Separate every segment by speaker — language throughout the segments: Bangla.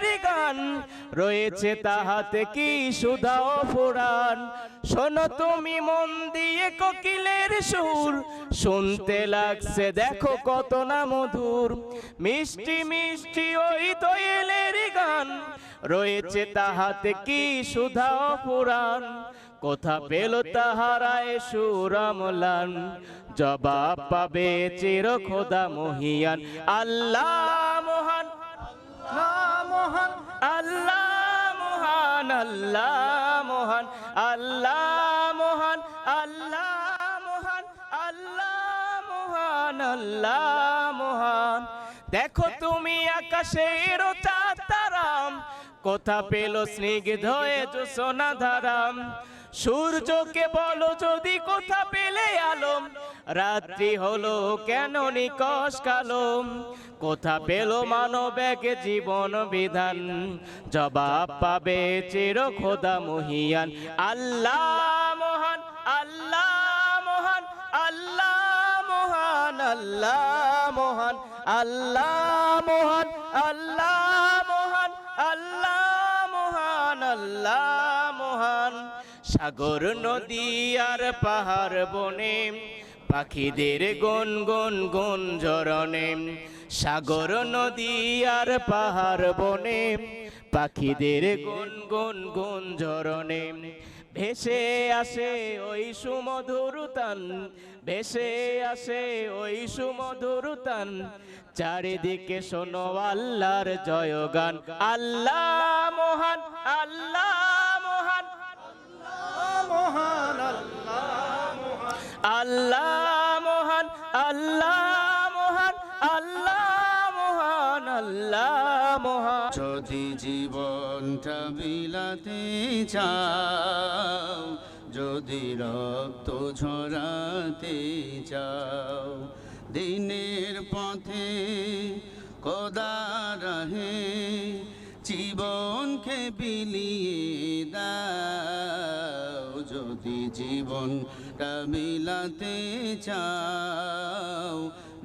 Speaker 1: দোয়েলের গান। রয়েছে তাহাতে কি সুধা ও ফুরান? শোনো তুমি মন দিয়ে কোকিলের সুর। শুনতে লাগছে দেখো কত না মধুর। মিষ্টি মিষ্টি ওই দোয়েলের গান। রয়েছে তাহাতে কি সুধা ও পুরাণ কোথা পেল তাহারায় সুরামলান জবাব পাবে চির খোদা মহিয়ান। আল্লাহ মহান। মহান, আল্লাহ মহান আল্লাহ মহান আল্লাহ মহান আল্লাহ মহান আল্লাহ মহান আল্লাহ মহান। দেখো তুমি আকাশের চাঁদ তারাম, কোথা পেল স্নিগ্ধ এ সোনা ধারাম। সূর্যকে বলো যদি কোথা পেলে আলম। রাত্রি হলো কেন নিকশ কালম? কোথা পেল মানব এক জীবন বিধান? জবাব পাবে চির খোদা মহিয়ান। আল্লাহ মহান আল্লাহ মহান আল্লাহ মহান আল্লাহ মহান আল্লাহ মহান আল্লাহ মহান আল্লাহ মহান আল্লাহ মহান। সাগর নদী আর পাহাড় বনে, পাখিদের গন গুন গুন ঝরনে। সাগর নদী আর পাহাড় বনে, পাখিদের গুন গুন গুন ঝরনে। ভেসে আসে ওই সুমধুর তান, ভেসে আসে ওই সুমধুর তান। চারিদিকে শোনো আল্লাহর জয়গান। আল্লাহ মহান, আল্লাহ মহান আল্লাহ মহান আল্লাহ মহান আল্লাহ মহান আল্লাহ মহান
Speaker 2: যদি জীবনটা বিলাতে চাও, যদি রক্ত ঝরাতে চাও, দিনের পথে কদা রহে, জীবনকে বিলিয়ে জীবনটা বিলাতে চাও।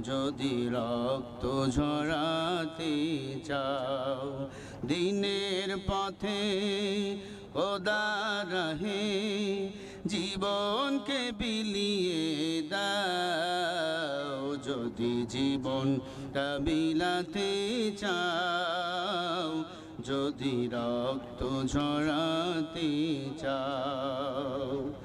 Speaker 2: যদি রক্ত ঝরাতে চাও, দিনের পথে ওদা রহে, জীবনকে বিলিয়ে দাও। যদি জীবনটা বিলাতে চাও, যদি রক্ত ঝরাতে চাও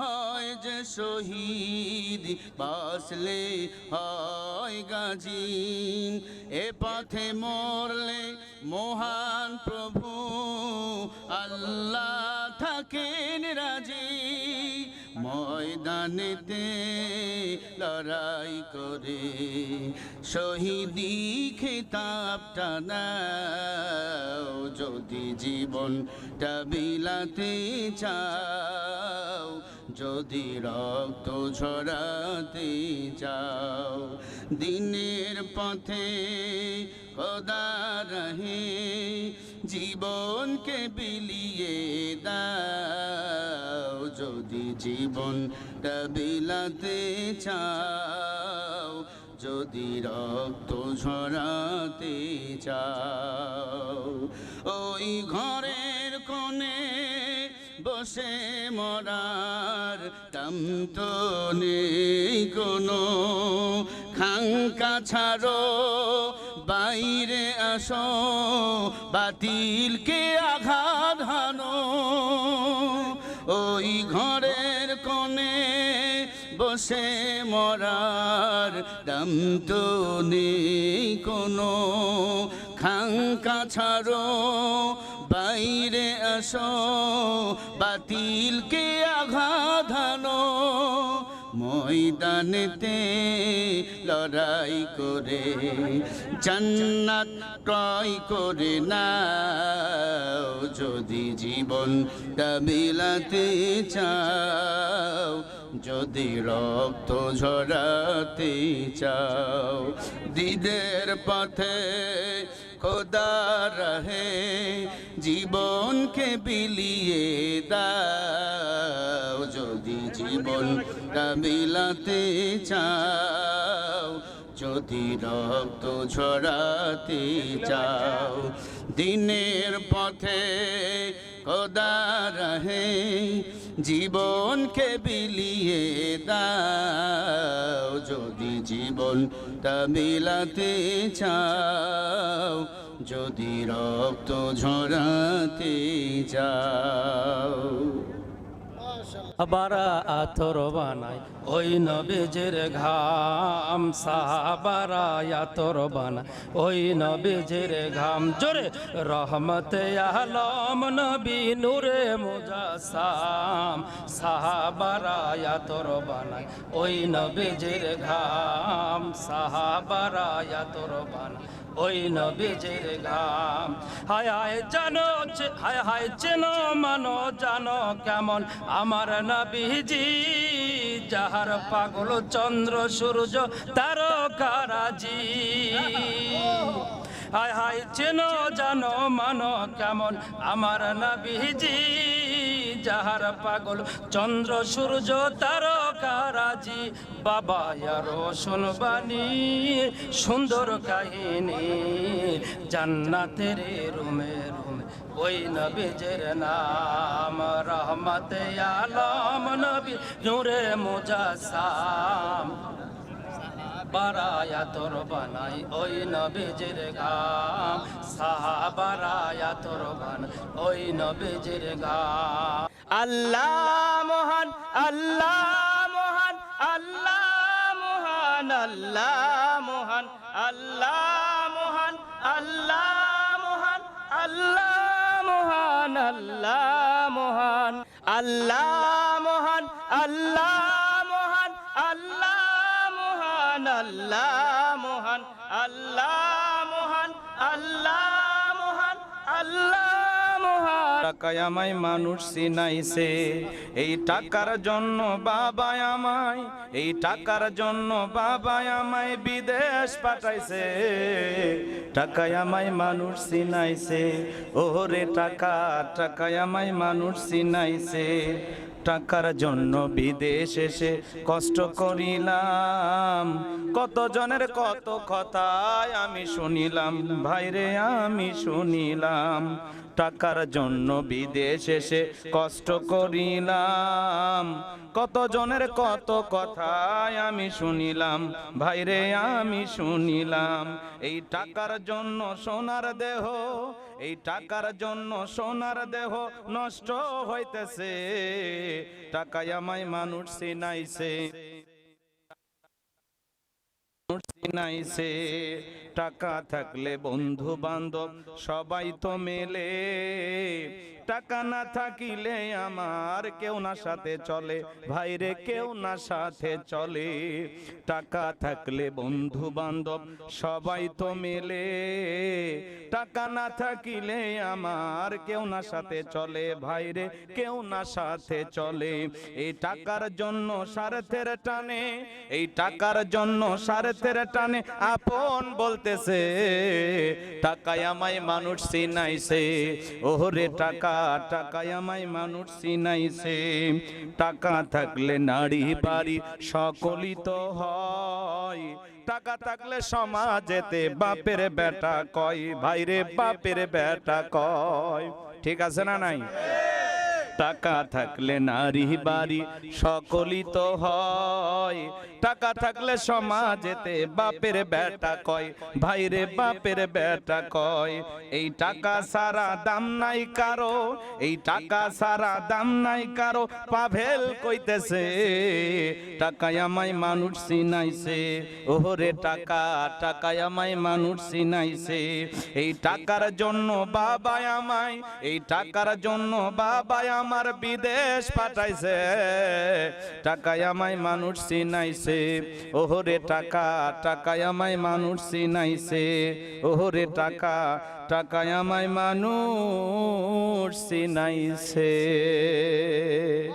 Speaker 2: হয় যে শহীদ বাসলে হয় গাজী এ পথে মরলে মহান প্রভু, আল্লাহ থাকেন রাজি। ময়দানেতে লড়াই করে শহীদি খেতাবটা নাও। যদি জীবনটা বিলাতে চাও যদি রক্ত ঝরাতে চাও, দিনের পথে কদা রহে, জীবনকে বিলিয়ে দাও। যদি জীবনটা বিলাতে চাও, যদি রক্ত ঝরাতে চাও, ওই ঘরের কোণে বসে মরার দাম তো নেই কোনো। খাঙ্কা ছাড়ো, বাইরে আসো, বাতিলকে আঘাত হানো। ওই ঘরের কোণে বসে মরার দাম তো নেই কোনো। খাঙ্কা ছাড়ো বাইরে আসো, বাতিলকে আঘাত হানো ময়দানেতে লড়াই করে, জান্নাত ক্রয় করে না যদি জীবন বিলাতে চাও, যদি রক্ত ঝরাতে চাও, দিদের পথে খোদা রহে, জীবনকে বিলিয়ে দাও। যদি জীবন বিলাতে চাও, যদি রক্ত ঝরাতে চাও, দিনের পথে খোদা রহে জীবনকে বিলিয়ে দাও। যদি জীবন বিলাতে চাও যদি রক্ত ঝরাতে চাও।
Speaker 3: বারা আতর বানাই। ওই নবীজের ঘাম সাহাবারা আতর বানাই। ওই নবীজের ঘাম জোরে রহমতে আলম নবী নূরে মুজাসাম সাহাবারা আতর বানাই। ওই নবীজের ঘাম সাহাবারা আতর বানাই। ওই নবীজির গাম হায় হায় জানো হায় হায় চেনো, মানো, জানো কেমন? আমার নবীজি, যাহার পাগল চন্দ্র সূর্য তারকারাজি। হায় হায় চেনো, জানো, মানো, কেমন? আমার নবীজি, যাহার পাগল, চন্দ্র, সূর্য তারকারাজি বাবা আরও শুনবানি সুন্দর কাহিনী, জান্নাতের রুমে রুমে। ওই নবীজের নাম রহমতে আলম, নবী নূরে মুজাসাম বারায়া তোর বানাই, ওই নবীজির গাম। সাহাবারায়া তোর বানাই ওই নবীজির গাম।
Speaker 1: আল্লাহ মহান আল্লাহ মহান আল্লাহ মহান আল্লাহ মহান আল্লাহ মহান আল্লাহ মহান আল্লাহ মহান আল্লাহ মহান আল্লাহ মহান, আল্লাহ মহান, আল্লাহ মহান আল্লাহ মহান আল্লাহ মহান। আল্লাহ
Speaker 3: টাকায় আমায় মানুষ চিনাইছে, এই টাকার জন্য বাবা আমায়, এই টাকার জন্য বাবা আমায় বিদেশ পাঠাইছে। টাকায় আমায় মানুষ চিনাইছে, ওরে টাকা, টাকায় আমায় মানুষ চিনাইছে। টাকার জন্য বিদেশ এসে কষ্ট করিলাম। কত জনের কত কথায় আমি শুনিলাম, ভাইরে আমি শুনিলাম। টাকার জন্য বিদেশ এসে কষ্ট করিলাম। কত জনের কত কথায় আমি শুনিলাম, ভাইরে আমি শুনিলাম, এই টাকার জন্য সোনার দেহ, এই টাকার জন্য সোনার দেহ নষ্ট হইতেছে, টাকায় আমায় মানুষ সে। টাকা থাকলে বন্ধু বান্ধব সবাই তো মেলে। টাকা না থাকিলে আমার কেউ না সাথে চলে। ভাইরে, কেউ না সাথে চলে। টাকা থাকলে বন্ধু বান্ধব, সবাই তো মেলে। টাকা না থাকিলে আমার কেউ না সাথে চলে। ভাইরে, কেউ না সাথে চলে। এই টাকার জন্য স্বার্থের টানে, এই টাকার জন্য স্বার্থের টানে আপন বলতেছে, টাকায় আমায় মানুষ চিনাইছে। ওরে টাকা টাকায় আমায় মানুষ চিনাইছে। টাকা থাকলে নারী বাড়ি সকলই তো হয়। টাকা থাকলে সমাজেতে বাপের বেটা কয়, ভাইরে বাপের বেটা কয়। ঠিক আছে না নাই? টাকা থাকলে নারী বাড়ি সকলই তো হয়। টাকা থাকলে সমাজেতে বাপের বেটা কয়, ভাইরে বাপের বেটা কয়। এই টাকা সারা দাম নাই কারও, এই টাকা সারা দাম নাই কারও, পাভেল কইতেছে, টাকায় আমায় মানুষ চিনাইছে। ওহরে টাকা, টাকায় আমায় মানুষ চিনাইছে। এই টাকার জন্য বাবা আমায়, এই টাকার জন্য বাবা আমার বিদেশ পাঠাইছে। টাকায় আমায় মানুষ চিনাইছে। ওহরে টাকা, টাকায় আমায় মানুষ চিনাইছে। ওহরে টাকা, টাকায় আমায় মানুষ চিনাইছে।